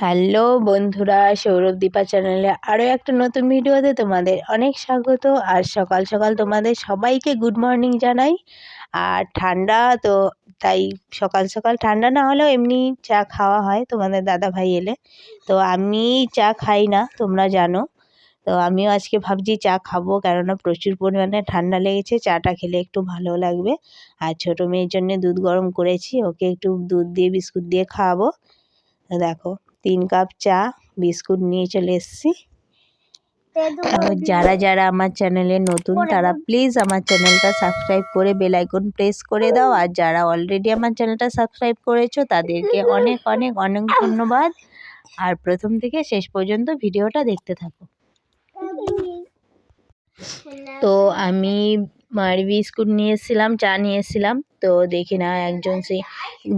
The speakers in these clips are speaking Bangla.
হ্যালো বন্ধুরা সৌরভ দীপা চ্যানেলে আরও একটা নতুন ভিডিওতে তোমাদের অনেক স্বাগত। আর সকাল সকাল তোমাদের সবাইকে গুড মর্নিং জানাই। আর ঠান্ডা তো তাই সকাল সকাল ঠান্ডা না হলেও এমনি চা খাওয়া হয়, তোমাদের দাদা ভাই এলে। তো আমি চা খাই না, তোমরা জানো। তো আমিও আজকে ভাবছি চা খাব, কেননা প্রচুর পরিমাণে ঠান্ডা লেগেছে, চাটা খেলে একটু ভালো লাগবে। আর ছোটো মেয়ের জন্য দুধ গরম করেছি, ওকে একটু দুধ দিয়ে, বিস্কুট দিয়ে খাওয়াবো। দেখো। তিন কাপ চা, বিস্কুট নিয়ে চলে এসেছি। যারা যারা আমার চ্যানেলে নতুন, তারা প্লিজ আমার চ্যানেলটা সাবস্ক্রাইব করে বেল আইকন প্রেস করে দাও। আর যারা অলরেডি আমার চ্যানেলটা সাবস্ক্রাইব করেছ, তাদেরকে অনেক অনেক অনেক ধন্যবাদ। আর প্রথম থেকে শেষ পর্যন্ত ভিডিওটা দেখতে থাকো। তো আমি মারি বিস্কুট নিয়ে এসেছিলাম চা নিয়ে এসেছিলাম তো দেখি না একজন সেই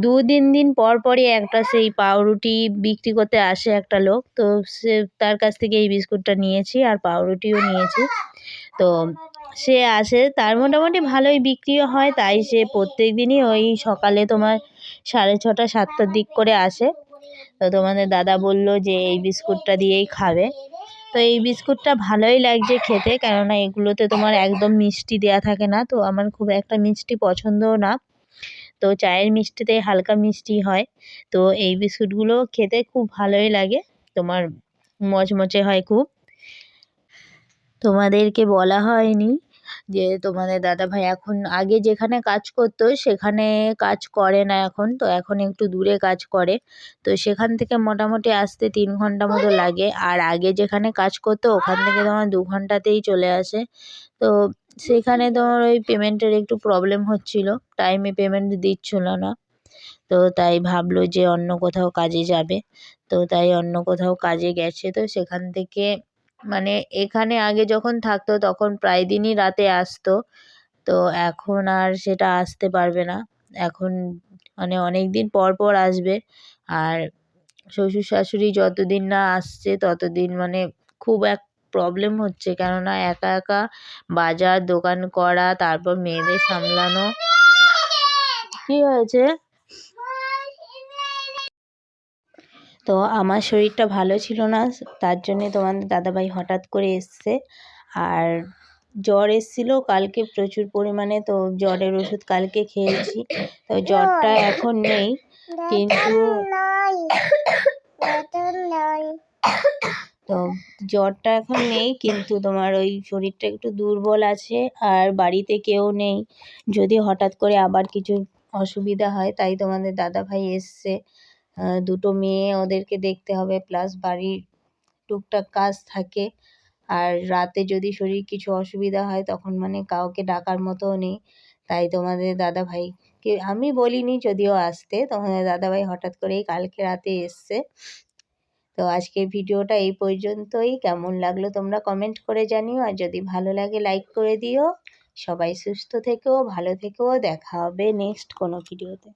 দু দিন দিন পর পরই একটা সেই পাউরুটি বিক্রি করতে আসে একটা লোক। তো সে তার কাছ থেকে এই বিস্কুটটা নিয়েছি আর পাউরুটিও নিয়েছি। তো সে আসে, তার মোটামুটি ভালোই বিক্রিও হয়, তাই সে প্রত্যেক দিনই ওই সকালে তোমার সাড়ে ছটা, সাতটার দিক করে আসে। তো তোমাদের দাদা বলল যে এই বিস্কুটটা দিয়েই খাবে। তো এই বিস্কুটটা ভালোই লাগছে খেতে, কেননা এগুলোতে তোমার একদম মিষ্টি দেওয়া থাকে না, তো আমার খুব একটা মিষ্টি পছন্দও না। তো চায়ের মিষ্টিতে হালকা মিষ্টি হয়, তো এই বিস্কুটগুলো খেতে খুব ভালোই লাগে, তোমার মচমচে হয় খুব। তোমাদেরকে বলা হয়নি যে তোমাদের দাদাভাই এখন আগে যেখানে কাজ করতো সেখানে কাজ করে না এখন। তো এখন একটু দূরে কাজ করে। তো সেখান থেকে মোটামুটি আসতে তিন ঘণ্টা মতো লাগে। আর আগে যেখানে কাজ করতো ওখান থেকে তোমার দু ঘন্টাতেই চলে আসে। তো সেখানে তোমার ওই পেমেন্টের একটু প্রবলেম হচ্ছিল। টাইমে পেমেন্ট দিচ্ছিল না। তো তাই ভাবলো যে অন্য কোথাও কাজে যাবে। তো তাই অন্য কোথাও কাজে গেছে। তো সেখান থেকে মানে এখানে আগে যখন থাকতো তখন প্রায় দিনই রাতে আসতো। তো এখন আর সেটা আসতে পারবে না। এখন মানে অনেক দিন পর পর আসবে। আর শ্বশুর শাশুড়ি যতদিন না আসছে ততদিন মানে খুব এক প্রবলেম হচ্ছে। কেননা একা একা বাজার, দোকান করা, তারপর মেয়েদের সামলানো। কী হয়েছে? তো আমার শরীরটা ভালো ছিল না তার জন্যে তোমাদের দাদাভাই হঠাৎ করে এসছে। আর জ্বর এসেছিল কালকে প্রচুর পরিমাণে তো জ্বরের ওষুধ কালকে খেয়েছি। তো জ্বরটা এখন নেই কিন্তু তো জ্বরটা এখন নেই কিন্তু তোমার ওই শরীরটা একটু দুর্বল আছে আর বাড়িতে কেউ নেই। যদি হঠাৎ করে আবার কিছু অসুবিধা হয় তাই তোমাদের দাদাভাই এসছে। দুটো মেয়ে ওদেরকে দেখতে হবে প্লাস বাড়ির টুকটাক কাজ থাকে। আর রাতে যদি শরীর কিছু অসুবিধা হয়, তখন মানে কাউকে ডাকার মতোও নেই। তাই তোমাদের দাদাভাইকে, আমি বলিনি যদিও আসতে, তোমাদের দাদাভাই হঠাৎ করেই কালকে রাতে এসছে। তো আজকের ভিডিওটা এই পর্যন্তই। কেমন লাগল তোমরা কমেন্ট করে জানিও। আর যদি ভালো লাগে লাইক করে দিও। সবাই সুস্থ থেকেও ভালো থেকেও দেখা হবে নেক্সট কোনো ভিডিওতে